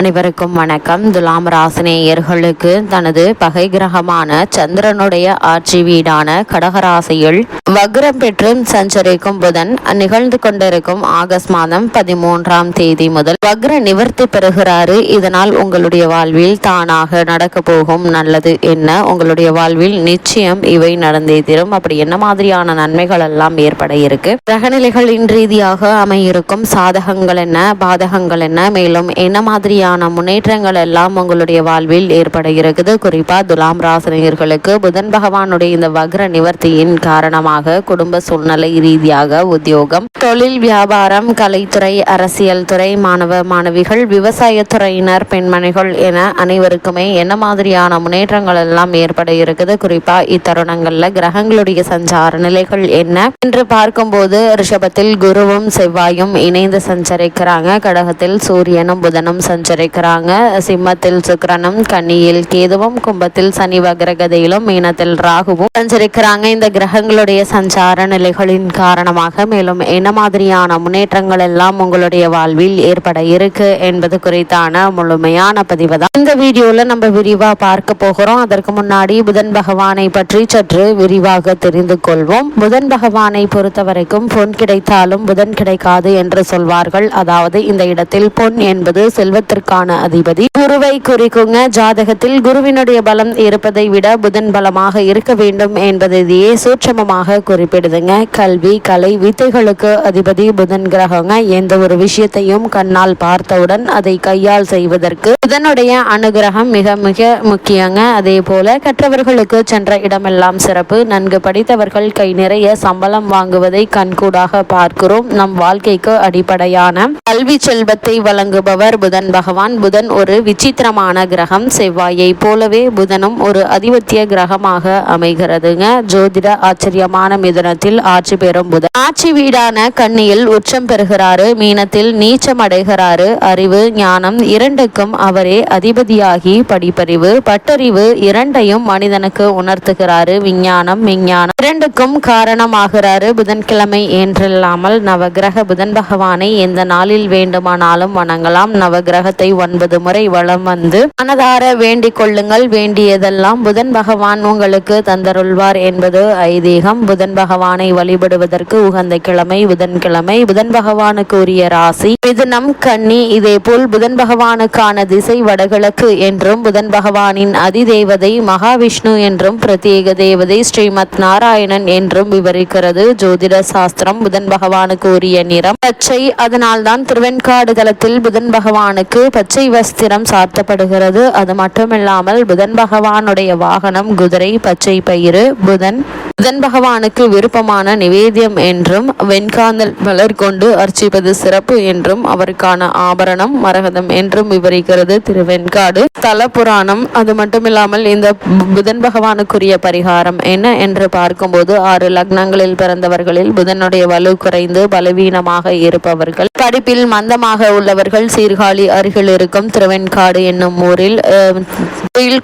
அனைவருக்கும் வணக்கம். துலாம் ராசினேயர்களுக்கு தனது பகை கிரகமான சந்திரனுடைய ஆட்சி வீடான கடகராசியில் வக்ரம் பெற்று சஞ்சரிக்கும் புதன் நிகழ்ந்து கொண்டிருக்கும் ஆகஸ்ட் மாதம் பதிமூன்றாம் தேதி முதல் வக்ர நிவர்த்தி பெறுகிறாரு. இதனால் உங்களுடைய வாழ்வில் தானாக நடக்க போகும் நல்லது என்ன? உங்களுடைய வாழ்வில் நிச்சயம் இவை நடந்தே தீரும். அப்படி என்ன மாதிரியான நன்மைகள் எல்லாம் ஏற்பட இருக்கு? கிரகநிலைகளின் ரீதியாக அமையிருக்கும் சாதகங்கள் என்ன? பாதகங்கள் என்ன? மேலும் என்ன மாதிரியான முன்னேற்றங்கள் எல்லாம் உங்களுடைய வாழ்வில் ஏற்பட இருக்குது குறிப்பாக துலாம் ராசினியர்களுக்கு புதன் பகவானுடைய இந்த வக்ர நிவர்த்தியின் காரணமாக குடும்ப சூழ்நிலை ரீதியாக உத்தியோகம் தொழில் வியாபாரம் கலைத்துறை அரசியல் துறை மாணவ மாணவிகள் விவசாயத்துறையினர் பெண்மணிகள் என அனைவருக்குமே என்ன மாதிரியான முன்னேற்றங்கள் எல்லாம் ஏற்பட இருக்குது குறிப்பா இத்தருணங்கள்ல கிரகங்களுடைய சஞ்சார நிலைகள் என்ன என்று பார்க்கும்போது ரிஷபத்தில் குருவும் செவ்வாயும் இணைந்து சஞ்சரிக்கிறாங்க. கடகத்தில் சூரியனும் புதனும் சஞ்சரிக்கிறாங்க சிம்மத்தில் சுக்கரனும் கன்னியில் கேதுவும் கும்பத்தில் சனி வக்ரகதையிலும் மீனத்தில் ராகுவும் சஞ்சரிக்கிறாங்க. இந்த கிரகங்களுடைய சஞ்சார நிலைகளின் காரணமாக மேலும் என்ன மாதிரியான முன்னேற்றங்கள் எல்லாம் உங்களுடைய வாழ்வில் ஏற்பட இருக்கு என்பது குறித்தான முழுமையான பதிவு தான் இந்த வீடியோல நம்ம விரிவா பார்க்க போகிறோம். அதற்கு முன்னாடி புதன் பகவானை பற்றி சற்று விரிவாக தெரிந்து கொள்வோம். புதன் பகவானை பொறுத்த வரைக்கும் பொன் கிடைத்தாலும் புதன் கிடைக்காது என்று சொல்வார்கள். அதாவது இந்த இடத்தில் பொன் என்பது செல்வத்திற்கு செல்வத்திற்கான அதிபதி. குருவை குறிக்குங்க. ஜாதகத்தில் குருவினுடைய பலம் இருப்பதை விட புதன் பலமாக இருக்க வேண்டும் என்பதையே சூட்சமமாக குறிப்பிடுதுங்க. கல்வி கலை வித்தைகளுக்கு அதிபதி புதன் கிரகங்க. எந்த ஒரு விஷயத்தையும் கண்ணால் பார்த்தவுடன் அதை கையால் செய்வதற்கு புதனுடைய அனுகிரகம் மிக மிக முக்கியங்க. அதே போல கற்றவர்களுக்கு சென்ற இடமெல்லாம் சிறப்பு. நன்கு படித்தவர்கள் கை நிறைய சம்பளம் வாங்குவதை கண்கூடாக பார்க்கிறோம். நம் வாழ்க்கைக்கு அடிப்படையான கல்வி செல்வத்தை வழங்குபவர் புதன் பகவான். புதன் ஒரு விசித்திரமான கிரகம். செவ்வாயை போலவே புதனும் ஒரு அதிபத்திய கிரகமாக அமைகிறதுங்க. ஜோதிட ஆச்சரியமான மிதுனத்தில் ஆட்சி பெறும் புதன். ஆட்சி வீடான கண்ணியில் உச்சம் பெறுகிறாரு. மீனத்தில் நீச்சம் அடைகிறாரு. அறிவு ஞானம் இரண்டுக்கும் அவரே அதிபதியாகி படிப்பறிவு பட்டறிவு இரண்டையும் மனிதனுக்கு உணர்த்துகிறாரு. விஞ்ஞானம் விஞ்ஞானம் இரண்டுக்கும் காரணமாகிறாரு புதன்கிழமை என்றில்லாமல். நவகிரக புதன் பகவானை எந்த நாளில் வேண்டுமானாலும் வணங்கலாம். நவகிரகத்தை முறை ஒன்பது முறை வளம் வந்து மனதார வேண்டிக் கொள்ளுங்கள். வேண்டியதெல்லாம் புதன் பகவான் உங்களுக்கு தந்தருள்வார் என்பது ஐதீகம். புதன் பகவானை வழிபடுவதற்கு உகந்த கிழமை புதன்கிழமை புதன் பகவானுக்கு உரிய ராசி. மிதுனம் கன்னி. இதேபோல் புதன் பகவானுக்கான திசை வடகிழக்கு என்றும் புதன் பகவானின் அதிதேவதை மகாவிஷ்ணு என்றும் பிரத்யேக தேவதை ஸ்ரீமத் நாராயணன் என்றும் விவரிக்கிறது. ஜோதிட சாஸ்திரம் புதன் பகவானுக்கு உரிய நிறம். பச்சை. அதனால்தான் திருவெண்காடு தலத்தில் புதன் பகவானுக்கு பச்சை வஸ்திரம் சாத்தப்படுகிறது. அது மட்டுமில்லாமல் புதன் பகவானுடைய வாகனம் குதிரை பச்சை பயிறு புதன் புதன் பகவானுக்கு விருப்பமான நிவேத்தியம் என்றும் வெண்காந்தல் மலர் கொண்டு அர்ச்சிப்பது சிறப்பு என்றும் அவருக்கான ஆபரணம் மரகதம் என்றும் விவரிக்கிறது திருவெண்காடு. தல புராணம் அது மட்டுமில்லாமல் இந்த புதன் பகவானுக்குரிய பரிகாரம் என்ன என்று பார்க்கும்போது ஆறு லக்னங்களில் பிறந்தவர்களில் புதனுடைய வலு குறைந்து பலவீனமாக இருப்பவர்கள். படிப்பில் மந்தமாக உள்ளவர்கள் சீர்காழி அருகில் இருக்கும் திருவெண்காடு என்னும் ஊரில்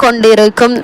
கொண்டிருக்கும்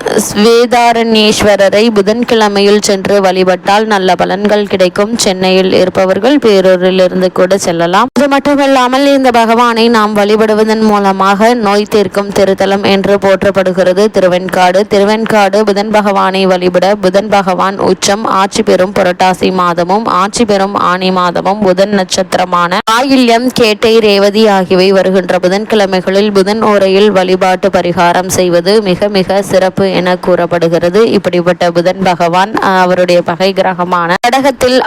வேதாரண்யேஸ்வரரை புதன்கிழமையில் சென்று வழிபட்டால் நல்ல பலன்கள் கிடைக்கும். சென்னையில் இருப்பவர்கள் பேரூரிலிருந்து கூட செல்லலாம். அது மட்டுமல்லாமல் இந்த பகவானை நாம் வழிபடுவதன் மூலமாக நோய் தீர்க்கும் திருத்தலம் என்று போற்றப்படுகிறது. திருவெண்காடு திருவெண்காடு புதன் பகவானை வழிபட புதன் பகவான் உச்சம் ஆட்சி பெறும் புரட்டாசி மாதமும் ஆட்சி பெறும் ஆனி மாதமும் புதன் நட்சத்திரமான ஆயில்யம் கேட்டை ரேவதி ஆகியவை வருகின்ற புதன்கிழமைகளில் புதன் ஓரையில் வழிபாட்டு பரிகாரம் செய்வது மிக மிக சிறப்பு என கூறப்படுகிறது. இப்படிப்பட்ட புதன் பகவான் அவருடைய பகை கிரகமான கடகத்தில்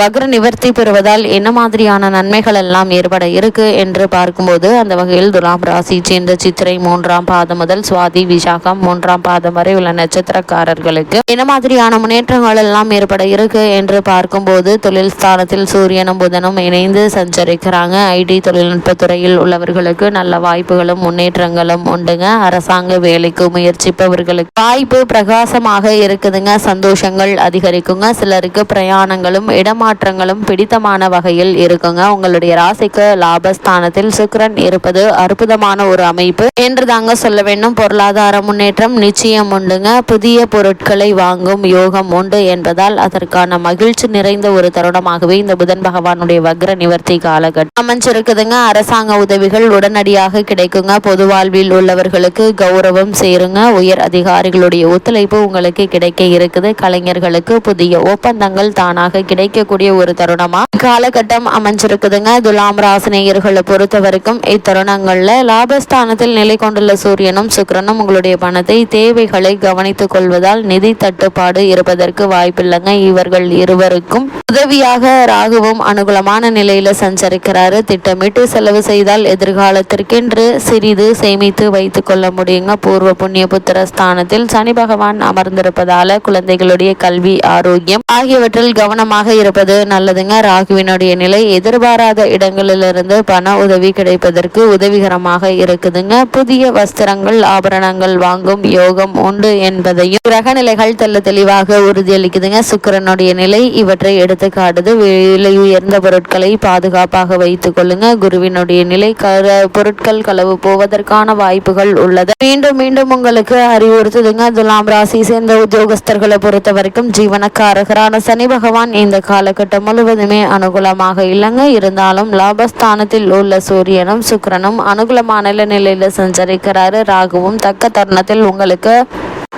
வக்ர நிவர்த்தி பெறுவதால் என்ன மாதிரியான நன்மைகள் எல்லாம் ஏற்பட இருக்கு என்று பார்க்கும்போது அந்த வகையில் துலாம் ராசி சேர்ந்த சித்திரை மூன்றாம் பாதம் முதல் சுவாதி விசாகம் மூன்றாம் பாதம் வரை உள்ள நட்சத்திரக்காரர்களுக்கு என்ன மாதிரியான முன்னேற்றங்கள் எல்லாம் ஏற்பட இருக்கு என்று பார்க்கும்போது தொழில் ஸ்தானத்தில் சூரியனும் புதனும் இணைந்து சஞ்சரிக்கிறாங்க. ஐடி தொழில்நுட்ப துறையில் உள்ளவர்களுக்கு நல்ல வாய்ப்புகளும் முன்னேற்றங்களும் உண்டுங்க. அரசாங்க வேலைக்கு முயற்சிப்பவர்களுக்கு வாய்ப்பு பிரகாசமாக இருக்குதுங்க. சந்தோஷங்கள் அதிகரிக்குங்க. சிலருக்கு பிரயாணங்களும் இடமாற்றங்களும் பிடித்தமான வகையில் இருக்குங்க. உங்களுடைய ராசிக்கு லாபஸ்தானத்தில் சுக்கரன் இருப்பது அற்புதமான ஒரு அமைப்பு. என்று தாங்க சொல்ல வேண்டும். பொருளாதார முன்னேற்றம் நிச்சயம் உண்டுங்க. புதிய பொருட்களை வாங்கும் யோகம் உண்டு என்பதால் அதற்கான மகிழ்ச்சி நிறைந்த ஒரு தருணமாகவே இந்த புதன் பகவானுடைய வக்ர நிவர்த்தி காலகட்டம் அமைஞ்சிருக்குதுங்க. அரசாங்க உதவிகள் உடனடியாக கிடைக்குங்க. பொது வாழ்வில் உள்ளவர்களுக்கு கௌரவம் சேருங்க. உயர் அதிகாரிகளுடைய ஒத்துழைப்பு உங்களுக்கு கிடைக்க இருக்குது. கலைஞர்களுக்கு புதிய ஒப்பந்தங்கள் தானாக கிடைக்கக்கூடிய ஒரு தருணமா? காலகட்டம் அமைஞ்சிருக்குதுங்க. துலாம் ராசினியர்களை பொறுத்த வரைக்கும் இத்தருணங்கள்ல லாபஸ்தானத்தில் நிலை கொண்டுள்ள சூரியனும் சுக்கரனும் உங்களுடைய பணத்தை தேவைகளை கவனித்துக் கொள்வதால் நிதி தட்டுப்பாடு இருப்பதற்கு வாய்ப்பில்லைங்க. இவர்கள் இருவருக்கும் உதவியாக ராகுவும் அனுகூலமான நிலையில சஞ்சரிக்கிறாரு. திட்டமிட்டு செலவு செய்தால் எதிர்காலத்திற்கென்று சிறிது சேமித்து வைத்துக் கொள்ள முடியுங்க. பூர்வ புண்ணிய புத்திர ஸ்தானத்தில் சனி பகவான் அமர்ந்திருப்பதால குழந்தைகளுடைய கல்வி ஆரோக்கியம் ஆகியவற்றில் கவனமாக இருப்பது நல்லதுங்க. ராகுவினுடைய நிலை எதிர்பாராத இடங்களிலிருந்து பண உதவி கிடைப்பதற்கு உதவிகரமாக இருக்குதுங்க. புதிய வஸ்திரங்கள் ஆபரணங்கள் வாங்கும் யோகம் உண்டு என்பதையும் கிரக நிலைகள் தெல்ல தெளிவாக உறுதியளிக்குதுங்க. சுக்கரனுடைய நிலை இவற்றை எடுத்து காட்டுது. விலை உயர்ந்த பொருட்களை பாதுகாப்பாக வைத்துக் கொள்ளுங்க. குருவினுடைய நிலை பொருட்கள் களவு போவதற்கான வாய்ப்புகள் உள்ளது. மீண்டும் மீண்டும் உங்களுக்கு அறிவுறுத்துதுங்க. துலாம் ராசி சேர்ந்த உத்தியோகஸ்தர்களை பொறுத்த வரைக்கும் ஜீவனக்காரகரான சனி பகவான் இந்த காலகட்டம் முழுவதுமே அனுகூலமாக இல்லைங்க. இருந்தாலும் லாபஸ்தானத்தில் உள்ள சூரியனும் சுக்கரனும் அனுகூலமான நிலையில சஞ்சரிக்கிறாரு. ராகுவும் தக்க தருணத்தில் உங்களுக்கு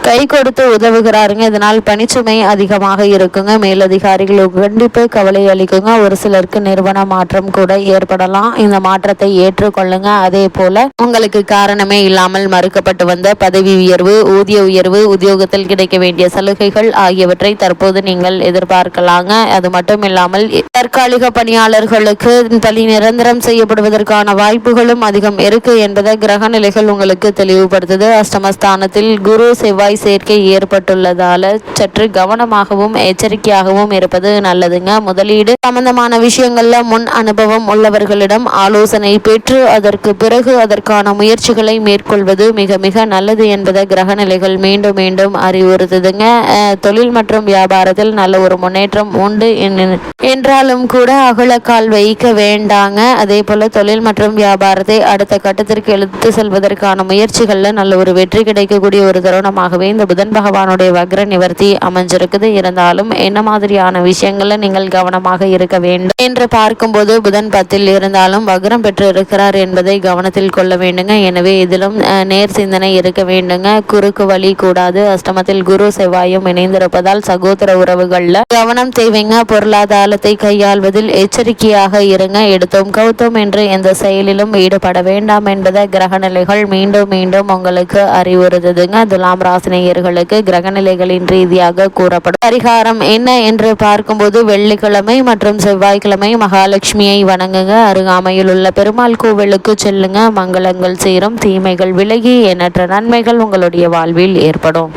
கை கொடுத்து உதவுகிறாருங்க. இதனால் பணிச்சுமை அதிகமாக இருக்குங்க. மேலதிகாரிகளுக்கு கண்டிப்பு கவலை அளிக்குங்க. ஒரு சிலருக்கு நிறுவன மாற்றம் கூட ஏற்படலாம். இந்த மாற்றத்தை ஏற்றுக்கொள்ளுங்க. அதே போல உங்களுக்கு காரணமே இல்லாமல் மறுக்கப்பட்டு வந்த பதவி உயர்வு ஊதிய உயர்வு உத்தியோகத்தில் கிடைக்க வேண்டிய சலுகைகள் ஆகியவற்றை தற்போது நீங்கள் எதிர்பார்க்கலாங்க. அது மட்டும் இல்லாமல் தற்காலிக பணியாளர்களுக்கு பணி நிரந்தரம் செய்யப்படுவதற்கான வாய்ப்புகளும் அதிகம் இருக்கு என்பதை கிரக நிலைகள் உங்களுக்கு தெளிவுபடுத்துது. அஷ்டமஸ்தானத்தில் குரு செவ்வாய் செவ்வாய் சேர்க்கை ஏற்பட்டுள்ளதால சற்று கவனமாகவும் எச்சரிக்கையாகவும் இருப்பது நல்லதுங்க. முதலீடு சம்பந்தமான விஷயங்கள்ல முன் அனுபவம் உள்ளவர்களிடம் ஆலோசனை பெற்று அதற்கு பிறகு அதற்கான முயற்சிகளை மேற்கொள்வது மிக மிக நல்லது என்பதை கிரகநிலைகள் மீண்டும் மீண்டும் அறிவுறுத்துதுங்க. தொழில் மற்றும் வியாபாரத்தில் நல்ல ஒரு முன்னேற்றம் உண்டு என்றாலும் கூட அகலக்கால் வைக்க வேண்டாங்க. அதே போல தொழில் மற்றும் வியாபாரத்தை அடுத்த கட்டத்திற்கு எழுத்து செல்வதற்கான முயற்சிகள்ல நல்ல ஒரு வெற்றி கிடைக்கக்கூடிய ஒரு தருணமாகவே ஆகவே இந்த புதன் பகவானுடைய வக்ர நிவர்த்தி அமைஞ்சிருக்குது. இருந்தாலும் என்ன மாதிரியான விஷயங்கள்ல நீங்கள் கவனமாக இருக்க வேண்டும் என்று பார்க்கும்போது புதன் பத்தில் இருந்தாலும் வக்ரம் பெற்று இருக்கிறார் என்பதை கவனத்தில் கொள்ள வேண்டுங்க. எனவே இதிலும் நேர் சிந்தனை இருக்க வேண்டுங்க. குறுக்கு வழி கூடாது. அஷ்டமத்தில் குரு செவ்வாயும் இணைந்திருப்பதால் சகோதர உறவுகள்ல கவனம் தேவைங்க. பொருளாதாரத்தை கையாள்வதில் எச்சரிக்கையாக இருங்க. எடுத்தோம் கௌத்தோம் என்று எந்த செயலிலும் ஈடுபட வேண்டாம் என்பதை கிரகநிலைகள் மீண்டும் மீண்டும் உங்களுக்கு அறிவுறுத்துதுங்க. துலாம் ராசி நேயர்களுக்கு கிரகநிலைகளின் ரீதியாக கூறப்படும். பரிகாரம் என்ன என்று பார்க்கும்போது வெள்ளிக்கிழமை மற்றும் செவ்வாய்க்கிழமை மகாலட்சுமியை வணங்குங்க. அருகாமையில் உள்ள பெருமாள் கோவிலுக்கு செல்லுங்க. மங்களங்கள் சேரும் தீமைகள் விலகி எண்ணற்ற நன்மைகள் உங்களுடைய வாழ்வில் ஏற்படும்.